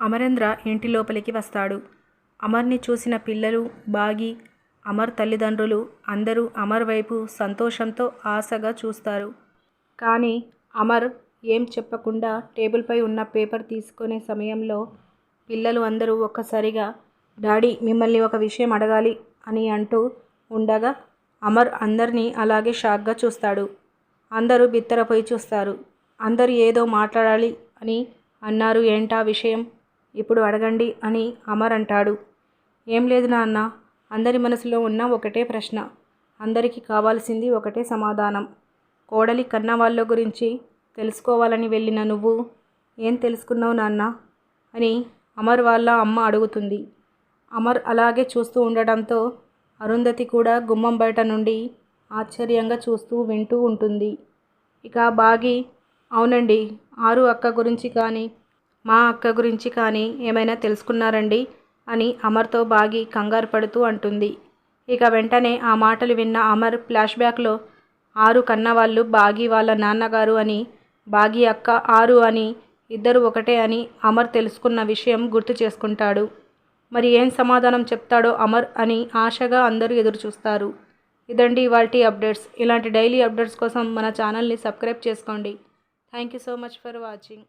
అమరేంద్ర ఇంటి లోపలికి వస్తాడు. అమర్ని చూసిన పిల్లలు బాగి అమర్ తల్లిదండ్రులు అందరూ అమర్ వైపు సంతోషంతో ఆశగా చూస్తారు. కానీ అమర్ ఏం చెప్పకుండా టేబుల్పై ఉన్న పేపర్ తీసుకునే సమయంలో పిల్లలు అందరూ ఒక్కసారిగా డాడీ మిమ్మల్ని ఒక విషయం అడగాలి అని అంటూ ఉండగా అమర్ అందరినీ అలాగే షాక్గా చూస్తాడు. అందరూ బిత్తరపోయి చూస్తారు. అందరూ ఏదో మాట్లాడాలి అని అన్నారు. ఏంటా విషయం? ఇప్పుడు అడగండి అని అమర్ అంటాడు. ఏం లేదు నాన్న అందరి మనసులో ఉన్న ఒకటే ప్రశ్న. అందరికీ కావాల్సింది ఒకటే సమాధానం. కోడలి కన్న వాళ్ళ గురించి తెలుసుకోవాలని వెళ్ళిన నువ్వు ఏం తెలుసుకున్నావు నాన్న? అని అమర్ వాళ్ళ అమ్మ అడుగుతుంది. అమర్ అలాగే చూస్తూ ఉండడంతో అరుంధతి కూడా గుమ్మం బయట నుండి ఆశ్చర్యంగా చూస్తూ వింటూ ఉంటుంది. ఇక బాగి అవునండి ఆరు అక్క గురించి కానీ మా అక్క గురించి కానీ ఏమైనా తెలుసుకున్నారండి? అని అమర్తో బాగి కంగారు పడుతూ అంటుంది. ఇక వెంటనే ఆ మాటలు విన్న అమర్ ఫ్లాష్ బ్యాక్లో ఆరు కన్నవాళ్ళు బాగి వాళ్ళ నాన్నగారు అని బాగి అక్క ఆరు అని ఇద్దరు ఒకటే అని అమర్ తెలుసుకున్న విషయం గుర్తు చేసుకుంటాడు. మరి ఏం సమాధానం చెప్తాడో అమర్ అని ఆశగా అందరూ ఎదురు చూస్తారు. ఇదండి ఇవాల్టి అప్డేట్స్. ఇలాంటి డైలీ అప్డేట్స్ కోసం మన ఛానల్ని సబ్స్క్రైబ్ చేసుకోండి. Thank you so much for watching.